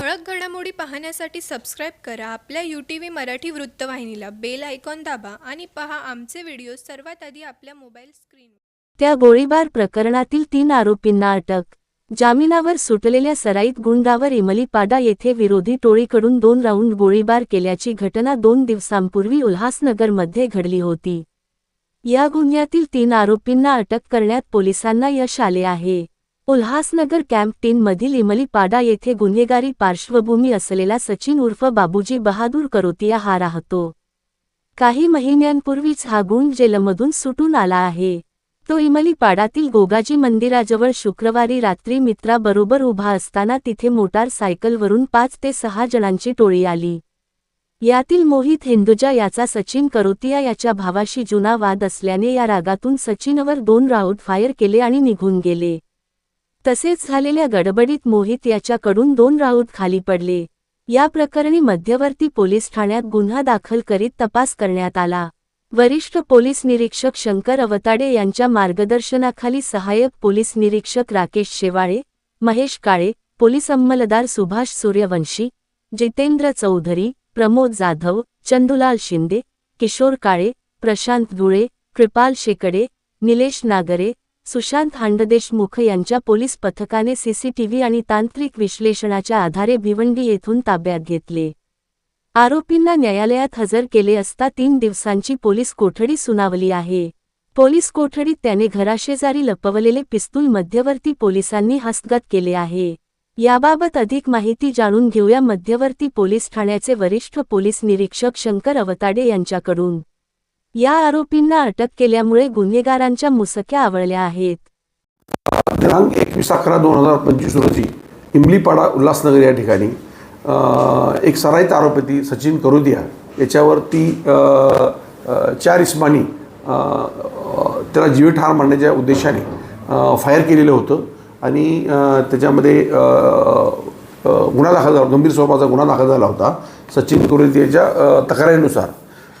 ठळक घडामोडी पाहण्यासाठी सबस्क्राईब करा. आपल्या यू टी व्ही मराठी वृत्तवाहिनीला बेल आयकॉन दाबा आणि पहा आमचे व्हिडिओ सर्वात आधी आपल्या मोबाईल स्क्रीन त्या गोळीबार प्रकरणातील तीन आरोपींना अटक. जामिनावर सुटलेल्या सराईत गुंडावर इमलीपाडा येथे विरोधी टोळीकडून दोन राऊंड गोळीबार केल्याची घटना दोन दिवसांपूर्वी उल्हासनगरमध्ये घडली होती. या गुन्ह्यातील तीन आरोपींना अटक करण्यात पोलिसांना यश आले आहे. उल्हासनगर कॅम्प टीन मधील इमलीपाडा येथे गुन्हेगारी पार्श्वभूमी असलेला सचिन उर्फ बाबूजी बहादूर करोतिया हा राहतो. काही महिन्यांपूर्वीच हा गुण जेलमधून सुटून आला आहे. तो इमलीपाडातील गोगाजी मंदिराजवळ शुक्रवारी रात्री मित्राबरोबर उभा असताना तिथे मोटार सायकलवरून पाच ते सहा जणांची टोळी आली. यातील मोहित हिंदुजा याचा सचिन करोतिया याच्या भावाशी जुना वाद असल्याने या रागातून सचिनवर दोन राऊंड फायर केले आणि निघून गेले. तसेच झालेल्या गडबडीत मोहित याच्याकडून दोन राऊत खाली पडले. या प्रकरणी मध्यवर्ती पोलीस ठाण्यात गुन्हा दाखल करीत तपास करण्यात आला. वरिष्ठ पोलीस निरीक्षक शंकर अवताडे यांच्या मार्गदर्शनाखाली सहाय्यक पोलीस निरीक्षक राकेश शेवाळे महेश काळे पोलीस अंमलदार सुभाष सूर्यवंशी जितेंद्र चौधरी प्रमोद जाधव चंदुलाल शिंदे किशोर काळे प्रशांत धुळे कृपाल शेकडे निलेश नागरे सुशांत हांडदेशमुख यांच्या पोलीस पथकाने सीसीटीव्ही आणि तांत्रिक विश्लेषणाच्या आधारे भिवंडी येथून ताब्यात घेतले. आरोपींना न्यायालयात हजर केले असता तीन दिवसांची पोलीस कोठडी सुनावली आहे. पोलीस कोठडीत त्याने घराशेजारी लपवलेले पिस्तूल मध्यवर्ती पोलिसांनी हस्तगत केले आहे. याबाबत अधिक माहिती जाणून घेऊया मध्यवर्ती पोलीस ठाण्याचे वरिष्ठ पोलीस निरीक्षक शंकर अवताडे यांच्याकडून. या आरोपींना अटक केल्यामुळे गुन्हेगारांच्या मुसक्या आवळल्या आहेत. दिनांक एकवीस अकरा दोन हजार पंचवीस रोजी इमलीपाडा उल्हासनगर या ठिकाणी एक सराईत आरोपी सचिन करोदिया याच्यावरती चार इस्मानी त्याला अ, त्याला मारण्याच्या उद्देशाने फायर केलेलं होतं आणि त्याच्यामध्ये गुन्हा दाखल झाला गंभीर स्वरूपाचा गुन्हा दाखल झाला होता सचिन करोदियाच्या तक्रारीनुसार.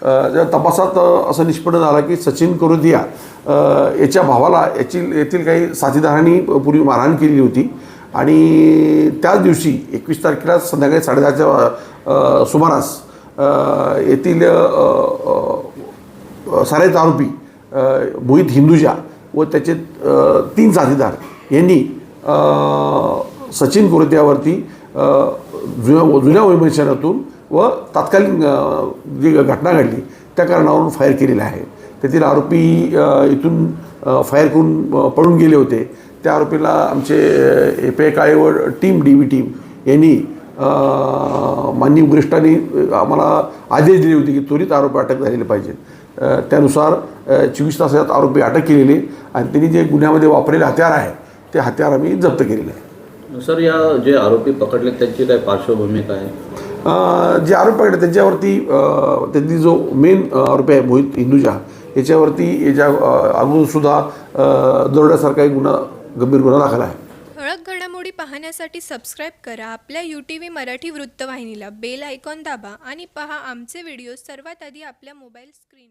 तपासात असं निष्पन्न झालं की सचिन करुदिया याच्या भावाला याची येथील काही साथीदारांनी पूर्वी मारहाण केलेली होती. आणि त्याच दिवशी एकवीस तारखेला संध्याकाळी साडेदहाच्या सुमारास येथील सारेच आरोपी मोहित हिंदुजा व त्याचे तीन साथीदार यांनी सचिन कोरत्यावरती जुन्या जुन्या वैमनशानातून व तात्कालीन जी घटना घडली त्या कारणावरून फायर केलेलं आहे. तेथील आरोपी इथून फायर करून पळून गेले होते. त्या आरोपीला आमचे ए पी आय काळेवर टीम डी व्ही टीम यांनी माननीय वरिष्ठांनी आम्हाला आदेश दिले होते की त्वरित आरोपी अटक झालेले पाहिजेत त्यानुसार चोवीस तासात आरोपी अटक केलेले आणि त्यांनी जे गुन्ह्यामध्ये वापरलेले हत्यार आहे ते हत्यार आम्ही जप्त केलेले आहे. सर या जे आरोपी पकडले त्यांची काय पार्श्वभूमी काय? आहे? जे आरोप पकडले त्यांच्यावरती त्यांनी जो मेन आरोपी आहे मोहित हिंदुजा याच्यावरती याच्या अगोदरसुद्धा दरोड्यासारखा एक गुन्हा गंभीर गुन्हा दाखल आहे. ठळक घडामोडी पाहण्यासाठी सबस्क्राईब करा आपल्या यू टी व्ही मराठी वृत्तवाहिनीला बेल आयकॉन दाबा आणि पहा आमचे व्हिडिओ सर्वात आधी आपल्या मोबाईल स्क्रीन